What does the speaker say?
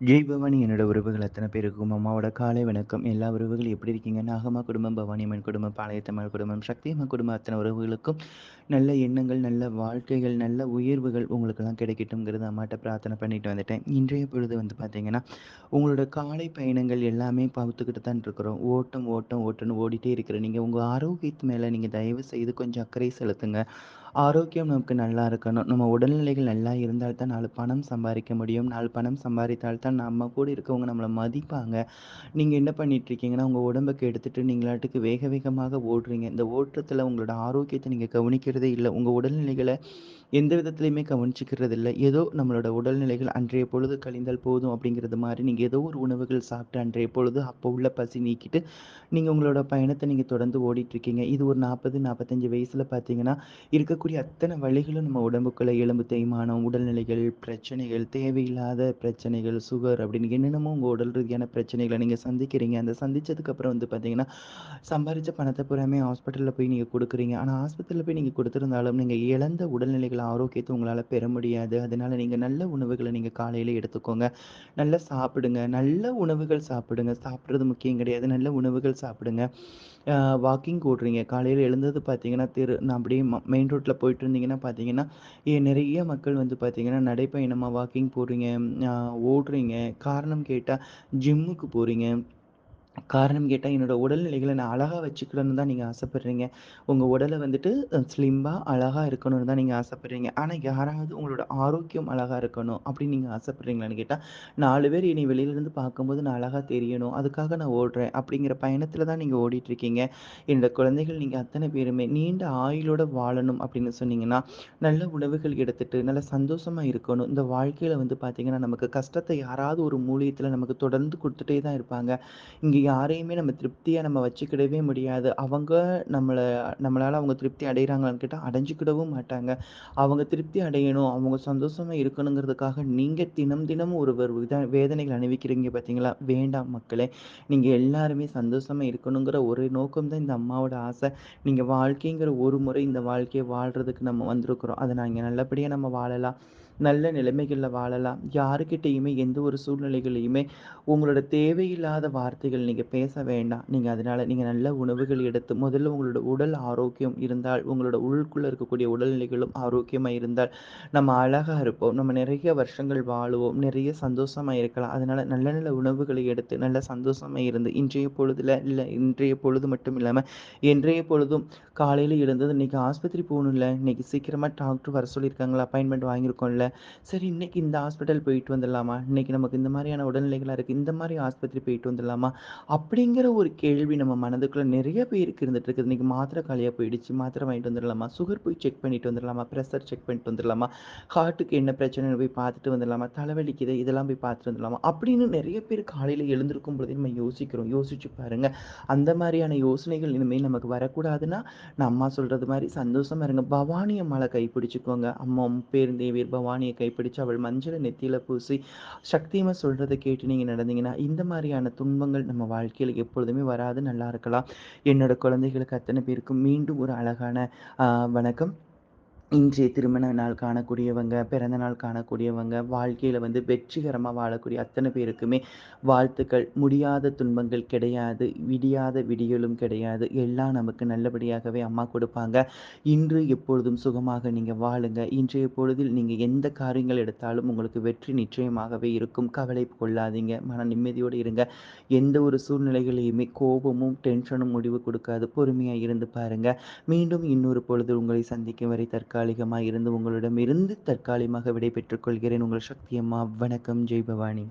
ஜெய் பவானி என்னோட உறவுகள் அத்தனை பேருக்கும் அம்மாவோட காலை வணக்கம். எல்லா உறவுகளும் எப்படி இருக்கீங்க? நாகம்மா குடும்பம் பவானி அம்மன் குடும்பம் பாளையத்தம்மாள் குடும்பம் சக்தி அம்மா குடும்பம் அத்தனை உறவுகளுக்கும் நல்ல எண்ணங்கள் நல்ல வாழ்க்கைகள் நல்ல உயர்வுகள் உங்களுக்கெல்லாம் கிடைக்கட்டும்ங்கிறது அம்மாட்ட பிரார்த்தனை பண்ணிட்டு வந்துட்டேன். இன்றைய பொழுது வந்து பார்த்தீங்கன்னா உங்களோட காலை பயணங்கள் எல்லாமே பார்த்துக்கிட்டு தான் இருக்கிறோம். ஓட்டம் ஓட்டம் ஓட்டம்னு ஓடிட்டே இருக்கிற நீங்கள் உங்கள் ஆரோக்கியத்து மேலே நீங்கள் தயவு செய்து கொஞ்சம் அக்கறை செலுத்துங்க. ஆரோக்கியம் நமக்கு நல்லா இருக்கணும். நம்ம உடல்நிலைகள் நல்லா இருந்தால் தான் நாலு பணம் சம்பாதிக்க முடியும். நாலு பணம் சம்பாதித்தால் தான் நம்ம கூட இருக்கவங்க நம்மளை மதிப்பாங்க. நீங்கள் என்ன பண்ணிகிட்ருக்கீங்கன்னா உங்கள் உடம்புக்கு எடுத்துகிட்டு நீங்களாட்டுக்கு வேக வேகமாக ஓடுறீங்க. இந்த ஓட்டத்தில் உங்களோட ஆரோக்கியத்தை நீங்கள் கவனிக்கிறதே இல்லை. உங்கள் உடல்நிலைகளை எந்த விதத்துலையுமே கவனிச்சுக்கிறது இல்லை ஏதோ நம்மளோட உடல்நிலைகள் அன்றைய பொழுது கழிந்தால் போதும் அப்படிங்கிறது மாதிரி நீங்கள் ஏதோ ஒரு உணவுகள் சாப்பிட்டு அன்றைய பொழுது அப்போ உள்ள பசி நீக்கிட்டு நீங்கள் உங்களோட பயணத்தை நீங்கள் தொடர்ந்து ஓடிட்டுருக்கீங்க. இது ஒரு நாற்பது நாற்பத்தஞ்சு வயசில் பார்த்தீங்கன்னா இருக்கக்கூடிய அத்தனை வழிகளும் நம்ம உடம்புக்குள்ளே எலும்பு தேய்மானம் உடல்நிலைகள் பிரச்சனைகள் தேவையில்லாத பிரச்சனைகள் சுகர் அப்படின்னு என்னென்னமோ உங்கள் உடல் ரீதியான பிரச்சனைகளை நீங்கள் சந்திக்கிறீங்க. அந்த சந்தித்ததுக்கப்புறம் வந்து பார்த்தீங்கன்னா சம்பாரித்த பணத்தை பூராமே ஹாஸ்பிட்டலில் போய் நீங்கள் கொடுக்குறீங்க. ஆனால் ஹாஸ்பிட்டலில் போய் நீங்கள் கொடுத்துருந்தாலும் நீங்கள் இழந்த உடல்நிலைகள் ஆரோக்கியத்தை உங்களால் பெற முடியாது. அதனால் நீங்கள் நல்ல உணவுகளை நீங்கள் காலையில் எடுத்துக்கோங்க. நல்லா சாப்பிடுங்க. நல்ல உணவுகள் சாப்பிடுங்க. சாப்பிட்றது முக்கியம் கிடையாது. நல்ல உணவுகள் சாப்பிடுங்க. வாக்கிங் ஓடுறீங்க. காலையில் எழுந்தது பார்த்தீங்கன்னா திரு நான் அப்படியே மெயின் ரோட்டில் போயிட்டு இருந்தீங்கன்னா பார்த்தீங்கன்னா நிறைய மக்கள் வந்து பார்த்தீங்கன்னா நடைப்பயணமாக வாக்கிங் போடுறீங்க ஓடுறீங்க. காரணம் கேட்டால் ஜிம்முக்கு போகிறீங்க காரணம் கேட்டால் என்னோடய உடல்நிலைகளை நான் அழகாக வச்சுக்கணும்னு தான் நீங்கள் ஆசைப்பட்றீங்க. உங்கள் உடலை வந்துட்டு ஸ்லிம்பாக அழகாக இருக்கணும்னு தான் நீங்கள் ஆசைப்பட்றீங்க. ஆனால் யாராவது உங்களோட ஆரோக்கியம் அழகாக இருக்கணும் அப்படின்னு நீங்கள் ஆசைப்பட்றீங்களான்னு கேட்டால் நாலு பேர் இனி வெளியிலேருந்து பார்க்கும்போது நான் அழகாக தெரியணும். அதுக்காக நான் ஓடுறேன் அப்படிங்கிற பயணத்தில் தான் நீங்கள் ஓடிட்டுருக்கீங்க. என்னோட குழந்தைகள் நீங்கள் அத்தனை பேருமே நீண்ட ஆயுளோட வாழணும் அப்படின்னு சொன்னீங்கன்னா நல்ல உணவுகள் எடுத்துகிட்டு நல்ல சந்தோஷமாக இருக்கணும். இந்த வாழ்க்கையில் வந்து பார்த்திங்கன்னா நமக்கு கஷ்டத்தை யாராவது ஒரு மூலியத்தில் நமக்கு தொடர்ந்து கொடுத்துட்டே தான் இருப்பாங்க. இங்கே யாரையுமே நம்ம திருப்தியாக நம்ம வச்சுக்கிடவே முடியாது. அவங்க நம்மளை நம்மளால் அவங்க திருப்தி அடைகிறாங்களான்னு கேட்டால் அடைஞ்சிக்கிடவும் மாட்டாங்க. அவங்க திருப்தி அடையணும் அவங்க சந்தோஷமாக இருக்கணுங்கிறதுக்காக நீங்கள் தினம் தினமும் ஒரு வித வேதனைகள் அணிவிக்கிறீங்க பார்த்தீங்களா வேண்டாம் மக்களே. நீங்கள் எல்லாருமே சந்தோஷமாக இருக்கணுங்கிற ஒரு நோக்கம் தான் இந்த அம்மாவோட ஆசை. நீங்கள் வாழ்க்கைங்கிற ஒரு முறை இந்த வாழ்க்கையை வாழ்கிறதுக்கு நம்ம வந்திருக்கிறோம். அதை நாங்கள் நல்லபடியாக நம்ம வாழலாம். நல்ல நிலைமைகளில் வாழலாம். யாருக்கிட்டேயுமே எந்த ஒரு சூழ்நிலைகளையுமே உங்களோட தேவையில்லாத வார்த்தைகள் நீங்கள் பேச வேண்டாம். நீங்கள் அதனால் நீங்கள் நல்ல உணவுகள் எடுத்து முதல்ல உங்களோட உடல் ஆரோக்கியம் இருந்தால் உங்களோட உள்ளுக்குள்ளே இருக்கக்கூடிய உடல்நிலைகளும் ஆரோக்கியமாக இருந்தால் நம்ம அழகாக இருப்போம். நம்ம நிறைய வருஷங்கள் வாழுவோம். நிறைய சந்தோஷமாக இருக்கலாம். அதனால் நல்ல நல்ல உணவுகளை எடுத்து நல்ல சந்தோஷமாக இருந்து இன்றைய பொழுதில் இல்லை இன்றைய பொழுது மட்டும் இல்லாமல் இன்றைய பொழுதும் காலையில் இருந்தது இன்றைக்கி ஆஸ்பத்திரி போகணும்ல. இன்றைக்கி சீக்கிரமாக டாக்டர் வர சொல்லியிருக்காங்களா? அப்பாயின்மெண்ட் வாங்கியிருக்கோம்ல. சரி இன்னைக்கு இந்த ஹாஸ்பிட்டல் போயிட்டு வந்துடலாமா? இன்னைக்கு நமக்கு இந்த மாதிரியான உடல்நிலைகளாக இருக்குது இந்த மாதிரி ஆஸ்பத்திரி போயிட்டு வந்துடலாமா? அப்படிங்கிற ஒரு கேள்வி நம்ம மனதுக்குள்ளே நிறைய பேருக்கு இருந்துட்டு இருக்குது. இன்னைக்கு மாத்திரை காலியாக போயிடுச்சு. மாத்திரை வாங்கிட்டு வந்துடலாமா? சுகர் போய் செக் பண்ணிட்டு வந்துடலாமா? ப்ரெஷர் செக் பண்ணிட்டு வந்துடலாமா? ஹார்ட்டுக்கு என்ன பிரச்சனை? போய் பார்த்துட்டு வந்துடலாமா? தலைவலிக்குது. இதெல்லாம் போய் பார்த்துட்டு வந்துடலாமா? அப்படின்னு நிறைய பேர் காலையில் எழுந்திருக்கும் பொழுதே நம்ம யோசிக்கிறோம். யோசிச்சு பாருங்க. அந்த மாதிரியான யோசனைகள் இனிமேல் நமக்கு வரக்கூடாதுன்னா நான் அம்மா சொல்றது மாதிரி சந்தோஷமா இருங்க. பவானி அம்மாவை கைப்பிடிச்சிக்கோங்க அம்மா பேருந்தேவியர் பவானி வாணியை கைப்பிடிச்சு அவள் மஞ்சளை நெத்தியில பூசி சக்திமா சொல்றதை கேட்டு நீங்க நடந்தீங்கன்னா இந்த மாதிரியான துன்பங்கள் நம்ம வாழ்க்கையில் எப்பொழுதுமே வராது. நல்லா இருக்கலாம். என்னோட குழந்தைகளுக்கு அத்தனை பேருக்கும் மீண்டும் ஒரு அழகான வணக்கம். இன்றைய திருமண நாள் காணக்கூடியவங்க பிறந்த நாள் காணக்கூடியவங்க வாழ்க்கையில் வந்து வெற்றிகரமாக வாழக்கூடிய அத்தனை பேருக்குமே வாழ்த்துக்கள். முடியாத துன்பங்கள் கிடையாது விடியாத விடியலும் கிடையாது. எல்லாம் நமக்கு நல்லபடியாகவே அம்மா கொடுப்பாங்க. இன்று எப்பொழுதும் சுகமாக நீங்கள் வாழுங்க. இன்றைய பொழுதில் நீங்கள் எந்த காரியங்கள் எடுத்தாலும் உங்களுக்கு வெற்றி நிச்சயமாகவே இருக்கும். கவலை கொள்ளாதீங்க. மன நிம்மதியோடு இருங்க. எந்த ஒரு சூழ்நிலைகளையுமே கோபமும் டென்ஷனும் முடிவு கொடுக்காது. பொறுமையாக இருந்து பாருங்கள் மீண்டும் இன்னொரு பொழுது உங்களை சந்திக்கும் வரை தற்கால தற்காலிகமாக இருந்து உங்களிடம் இருந்து தற்காலிகமாக விடை பெற்றுக் கொள்கிறேன் உங்கள் சக்தி அம்மா வணக்கம். ஜெய் பவானி.